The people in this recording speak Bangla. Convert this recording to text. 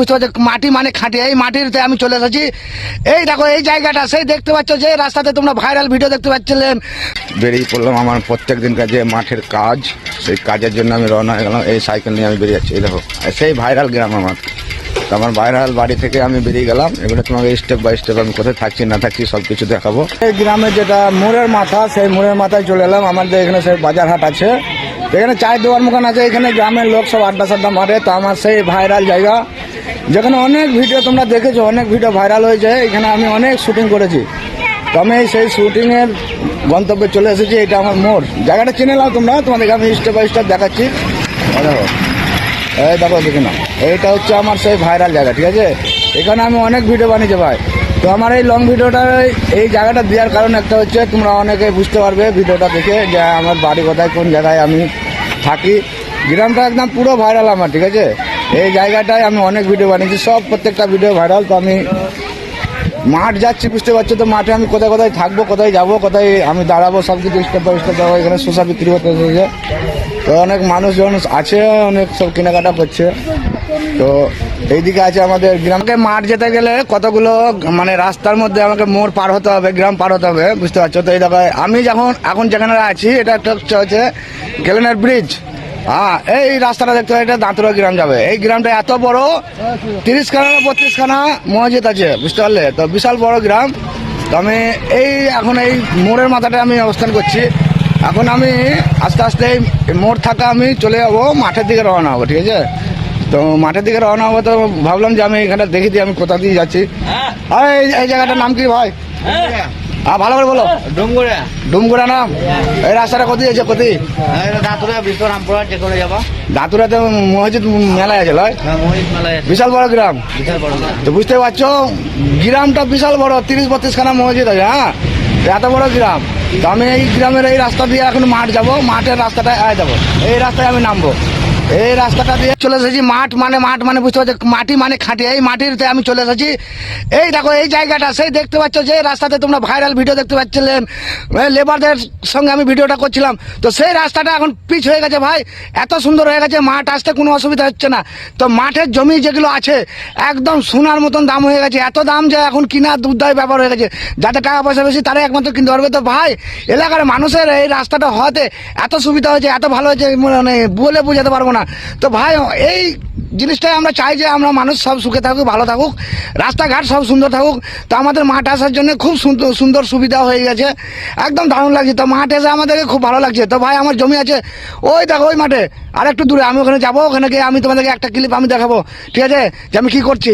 বুঝতে পারছ? মাটি মানে খাঁটি। এই মাটিতে আমি চলে এসেছি। এই দেখো এই জায়গাটা সেই দেখতে পাচ্ছ যে রাস্তাতে তোমরা ভাইরাল ভিডিও দেখতে পাচ্ছিলেন বেরিয়ে পড়লাম আমার প্রত্যেক দিনকার যে মাঠের কাজ। সেই কাজের জন্য আমি রওনা হয়ে গেলাম। এই সাইকেল নিয়ে আমি বেরিয়ে যাচ্ছি। এই দেখো সেই ভাইরাল গ্রাম আমার। তো আমার ভাইরাল বাড়ি থেকে আমি বেরিয়ে গেলাম। এবারে তোমাকে স্টেপ বাই স্টেপ আমি কোথায় থাকছি না থাকছি সব কিছু দেখাবো। এই গ্রামের যেটা মোড়ের মাথা সেই মোড়ের মাথায় চলে এলাম। আমাদের এখানে সেই বাজার হাট আছে। এখানে চায়ের দোকান মোকান আছে। এখানে গ্রামের লোক সব আড্ডা সাড্ডা মারে। তো আমার সেই ভাইরাল জায়গা। যেখানে অনেক ভিডিও তোমরা দেখেছ, অনেক ভিডিও ভাইরাল হয়েছে, এখানে আমি অনেক শুটিং করেছি। তো আমি সেই শুটিংয়ের গন্তব্যে চলে এসেছি, এটা আমার মোড়। জায়গাটা চিনে নাও তোমরা তোমাদেরকে আমি স্টেপ বাই স্টেপ দেখাচ্ছি। দেখো, এই দেখো, দেখে না এইটা হচ্ছে আমার সেই ভাইরাল জায়গা, ঠিক আছে? এখানে আমি অনেক ভিডিও বানিয়েছি ভাই। তো আমার এই লং ভিডিওটা এই জায়গাটা দেওয়ার কারণ একটা হচ্ছে, তোমরা অনেকে বুঝতে পারবে ভিডিওটা দেখে যে আমার বাড়ি কোথায়, কোন জায়গায় আমি থাকি। গ্রামটা একদম পুরো ভাইরাল আমার, ঠিক আছে? এই জায়গাটায় আমি অনেক ভিডিও বানিয়েছি, সব প্রত্যেকটা ভিডিও ভাইরাল তো আমি মাঠ যাচ্ছি, বুঝতে পারছ তো? মাঠে আমি কোথায় কোথায় থাকব, কোথায় যাব, কোথায় আমি দাঁড়াবো সব কিছু স্টেপ বাই স্টেপ যাব, এখানে শসা বিক্রি এসেছে তো অনেক মানুষজন আছে, অনেক সব কেনাকাটা করছে। তো এইদিকে আছে আমাদের গ্রামকে মাঠ যেতে গেলে কতগুলো মানে রাস্তার মধ্যে আমাকে মোড় পার হতে হবে, গ্রাম পার হতে হবে, বুঝতে পারছ তো? এই দেখো, আমি যখন, এখন যেখানে আছি, এটা একটা হচ্ছে, গেলেনের ব্রিজ হ্যাঁ এই রাস্তাটা দেখতে হয় এটা দাঁতুরা গ্রাম যাবে। এই গ্রামটা এত বড় তিরিশ খানা বত্রিশ খানা মসজিদ আছে বুঝতে পারলে? তো বিশাল বড় গ্রাম। তো আমি এই এখন এই মোড়ের মাথাটা আমি অবস্থান করছি। এখন আমি আস্তে আস্তে এই মোড় থাকা আমি চলে যাব মাঠের দিকে রওনা হব ঠিক আছে? তো মাঠের দিকে রওনা হব তো ভাবলাম যে আমি এখানে দেখে দিই আমি কোথা দিয়ে যাচ্ছি। আর এই এই জায়গাটার নাম কি ভাই? হ্যাঁ ভালো করে বলো। ডুমগুড়া ডুমগুড়া নাম? এই রাস্তাটা কোথায় আছে কোথায়? দাঁতুরা বিশ্বরামপুরা যে করে যাবা। দাঁতুরাতে মসজিদ মেলায় আছে লয়? হ্যাঁ বিশাল বড় গ্রাম। বিশাল বড় তো বুঝতে পারছ গ্রামটা বিশাল বড় তিরিশ বত্রিশ খানা মসজিদ আছে হ্যাঁ? এত বড় গ্রাম। তো আমি এই গ্রামের এই রাস্তা দিয়ে এখন মাঠ যাব মাঠের রাস্তাটায় আয় যাব। এই রাস্তায় আমি নামবো। এই রাস্তাটা দিয়ে চলে এসেছি, মাঠ মানে মাঠ মানে বুঝতে পারছ, মাটি মানে খাঁটি। এই মাটিতে আমি চলে এসেছি। এই দেখো, এই জায়গাটা, সেই দেখতে পাচ্ছ যে রাস্তাতে তোমরা ভাইরাল ভিডিও দেখতে পাচ্ছিলেন লেবারদের সঙ্গে আমি ভিডিওটা করছিলাম। তো সেই রাস্তাটা এখন পিচ হয়ে গেছে ভাই। এত সুন্দর হয়ে গেছে, মাঠ আসতে কোনো অসুবিধা হচ্ছে না। তো মাঠের জমি যেগুলো আছে, একদম সোনার মতন দাম হয়ে গেছে। এত দাম যে এখন কিনা দুধদায় ব্যাপার হয়ে গেছে। যাদের টাকা পয়সা বেশি, তারাই একমাত্র কিনতে পারবে। তো ভাই, এলাকার মানুষের এই রাস্তাটা হওয়াতে এত সুবিধা হয়েছে, এত ভালো হয়েছে মানে বলে বোঝাতে পারব না। তো ভাই, এই জিনিসটাই আমরা চাই যে আমরা মানুষ সব সুখে থাকুক, ভালো থাকুক, রাস্তাঘাট সব সুন্দর থাকুক। তো আমাদের মাঠ আসার জন্য খুব সুন্দর সুন্দর সুবিধা হয়ে গেছে। একদম দারুণ লাগছে। তো মাঠ এসে আমাদেরকে খুব ভালো লাগছে। তো ভাই, আমার জমি আছে। ওই দেখো, ওই মাঠে। আর একটু দূরে, আমি ওখানে যাব, ওখানে গিয়ে আমি তোমাদেরকে একটা ক্লিপ আমি দেখাবো। ঠিক আছে? যে আমি কী করছি?